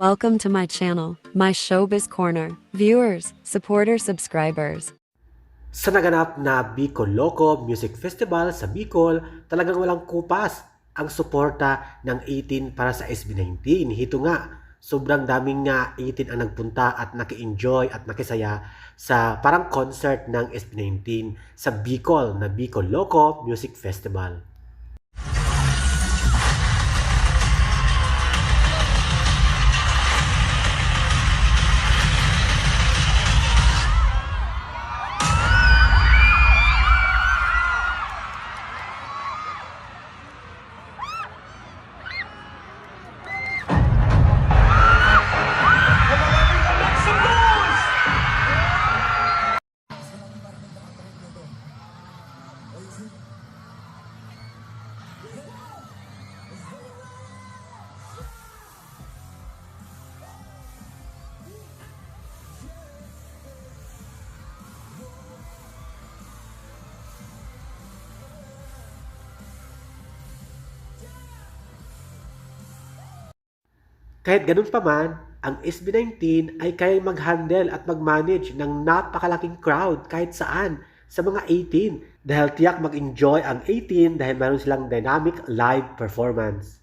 Welcome to my channel, my Showbiz Corner. Viewers, supporters, subscribers. Sa naganap na Bicol Loco Music Festival sa Bicol, talagang walang kupas ang suporta ng 18 para sa SB19. Hito nga, sobrang daming nga 18 ang nagpunta at naki-enjoy at nakisaya sa parang concert ng SB19 sa Bicol na Bicol Loco Music Festival. Kahit ganun pa man, ang SB19 ay kayang mag-handle at mag-manage ng napakalaking crowd kahit saan sa mga 18 dahil tiyak mag-enjoy ang 18 dahil meron silang dynamic live performance.